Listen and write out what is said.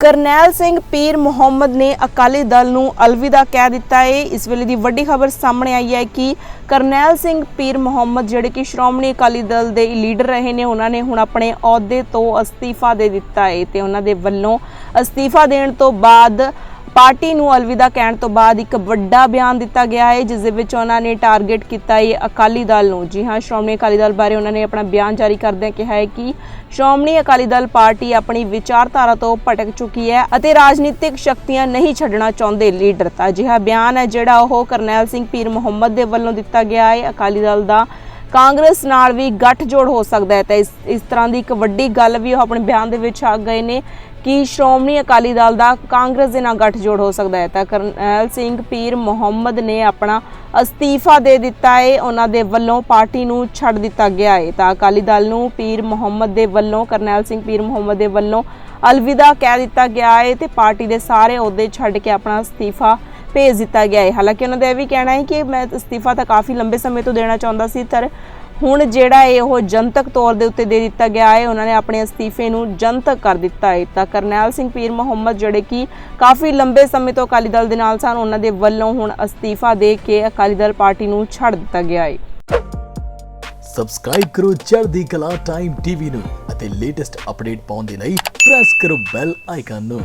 ਕਰਨੈਲ ਸਿੰਘ ਪੀਰ ਮੁਹੰਮਦ ਨੇ ਅਕਾਲੀ ਦਲ ਨੂੰ ਅਲਵਿਦਾ ਕਹਿ ਦਿੱਤਾ ਹੈ ਇਸ ਵੇਲੇ ਦੀ ਵੱਡੀ ਖਬਰ ਸਾਹਮਣੇ ਆਈ ਹੈ ਕਿ ਕਰਨੈਲ ਸਿੰਘ ਪੀਰ ਮੁਹੰਮਦ, ਜਿਹੜੇ ਕਿ ਸ਼੍ਰੋਮਣੀ ਅਕਾਲੀ ਦਲ ਦੇ ਲੀਡਰ ਰਹੇ ਨੇ, ਉਹਨਾਂ ਨੇ ਹੁਣ ਆਪਣੇ ਅਹੁਦੇ ਤੋਂ ਅਸਤੀਫਾ ਦੇ ਦਿੱਤਾ ਹੈ ਤੇ ਉਹਨਾਂ ਦੇ ਵੱਲੋਂ ਅਸਤੀਫਾ ਦੇਣ ਤੋਂ ਬਾਅਦ ਪਾਰਟੀ ਨੂੰ ਅਲਵਿਦਾ ਕਹਿਣ ਤੋਂ ਬਾਅਦ ਇੱਕ ਵੱਡਾ ਬਿਆਨ ਦਿੱਤਾ ਗਿਆ ਹੈ, ਜਿਸ ਦੇ ਵਿੱਚ ਉਹਨਾਂ ਨੇ ਟਾਰਗੇਟ ਕੀਤਾ ਹੈ ਅਕਾਲੀ ਦਲ ਨੂੰ। ਜੀ ਹਾਂ, ਸ਼੍ਰੋਮਣੀ ਅਕਾਲੀ ਦਲ ਬਾਰੇ ਉਹਨਾਂ ਨੇ ਆਪਣਾ ਬਿਆਨ ਜਾਰੀ ਕਰਦਿਆਂ ਕਿਹਾ ਹੈ ਕਿ ਸ਼੍ਰੋਮਣੀ ਅਕਾਲੀ ਦਲ ਪਾਰਟੀ ਆਪਣੀ ਵਿਚਾਰਧਾਰਾ ਤੋਂ ਭਟਕ ਚੁੱਕੀ ਹੈ ਅਤੇ ਰਾਜਨੀਤਿਕ ਸ਼ਕਤੀਆਂ ਨਹੀਂ ਛੱਡਣਾ ਚਾਹੁੰਦੇ ਲੀਡਰ ਤਾਂ। ਅਜਿਹਾ ਬਿਆਨ ਹੈ ਜਿਹੜਾ ਉਹ ਕਰਨੈਲ ਸਿੰਘ ਪੀਰ ਮੁਹੰਮਦ ਦੇ ਵੱਲੋਂ ਦਿੱਤਾ ਗਿਆ ਹੈ। ਅਕਾਲੀ ਦਲ ਦਾ ਕਾਂਗਰਸ ਨਾਲ ਵੀ ਗੱਠਜੋੜ ਹੋ ਸਕਦਾ ਹੈ। ਤਾਂ ਇਸ ਇਸ ਤਰ੍ਹਾਂ ਦੀ ਇੱਕ ਵੱਡੀ ਗੱਲ ਵੀ ਉਹ ਆਪਣੇ ਬਿਆਨ ਦੇ ਵਿੱਚ ਆ ਗਏ ਨੇ ਕਿ ਸ਼੍ਰੋਮਣੀ ਅਕਾਲੀ ਦਲ ਦਾ ਕਾਂਗਰਸ ਦੇ ਨਾਲ ਗੱਠਜੋੜ ਹੋ ਸਕਦਾ ਹੈ ਤਾਂ ਕਰਨੈਲ ਸਿੰਘ ਪੀਰ ਮੁਹੰਮਦ ਨੇ ਆਪਣਾ ਅਸਤੀਫਾ ਦੇ ਦਿੱਤਾ ਹੈ। ਉਹਨਾਂ ਦੇ ਵੱਲੋਂ ਪਾਰਟੀ ਨੂੰ ਛੱਡ ਦਿੱਤਾ ਗਿਆ ਹੈ। ਤਾਂ ਅਕਾਲੀ ਦਲ ਨੂੰ ਪੀਰ ਮੁਹੰਮਦ ਦੇ ਵੱਲੋਂ, ਕਰਨੈਲ ਸਿੰਘ ਪੀਰ ਮੁਹੰਮਦ ਦੇ ਵੱਲੋਂ ਅਲਵਿਦਾ ਕਹਿ ਦਿੱਤਾ ਗਿਆ ਹੈ ਤੇ ਪਾਰਟੀ ਦੇ ਸਾਰੇ ਅਹੁਦੇ ਛੱਡ ਕੇ ਆਪਣਾ ਅਸਤੀਫਾ ਭੇਜ ਦਿੱਤਾ ਗਿਆ ਹੈ। ਹਾਲਾਂਕਿ ਉਹਨਾਂ ਦਾ ਇਹ ਵੀ ਕਹਿਣਾ ਹੈ ਕਿ ਮੈਂ ਅਸਤੀਫਾ ਤਾਂ ਕਾਫੀ ਲੰਬੇ ਸਮੇਂ ਤੋਂ ਦੇਣਾ ਚਾਹੁੰਦਾ ਸੀ, ਪਰ ਹੁਣ ਜਿਹੜਾ ਹੈ ਉਹ ਜਨਤਕ ਤੌਰ ਦੇ ਉੱਤੇ ਦੇ ਦਿੱਤਾ ਗਿਆ ਹੈ, ਉਹਨਾਂ ਨੇ ਆਪਣੇ ਅਸਤੀਫੇ ਨੂੰ ਜਨਤਕ ਕਰ ਦਿੱਤਾ ਹੈ। ਤਾਂ ਕਰਨੈਲ ਸਿੰਘ ਪੀਰ ਮੁਹੰਮਦ ਜਿਹੜੇ ਕਿ ਕਾਫੀ ਲੰਬੇ ਸਮੇਂ ਤੋਂ ਅਕਾਲੀ ਦਲ ਦੇ ਨਾਲ ਸਨ, ਉਹਨਾਂ ਦੇ ਵੱਲੋਂ ਹੁਣ ਅਸਤੀਫਾ ਦੇ ਕੇ ਅਕਾਲੀ ਦਲ ਪਾਰਟੀ ਨੂੰ ਛੱਡ ਦਿੱਤਾ ਗਿਆ ਹੈ। ਸਬਸਕ੍ਰਾਈਬ ਕਰੋ ਚੜ੍ਹਦੀ ਕਲਾ ਟਾਈਮ ਟੀਵੀ ਨੂੰ ਅਤੇ ਲੇਟੈਸਟ ਅਪਡੇਟ ਪਾਉਣ ਦੇ ਲਈ ਪ੍ਰੈਸ ਕਰੋ ਬੈਲ ਆਈਕਨ ਨੂੰ।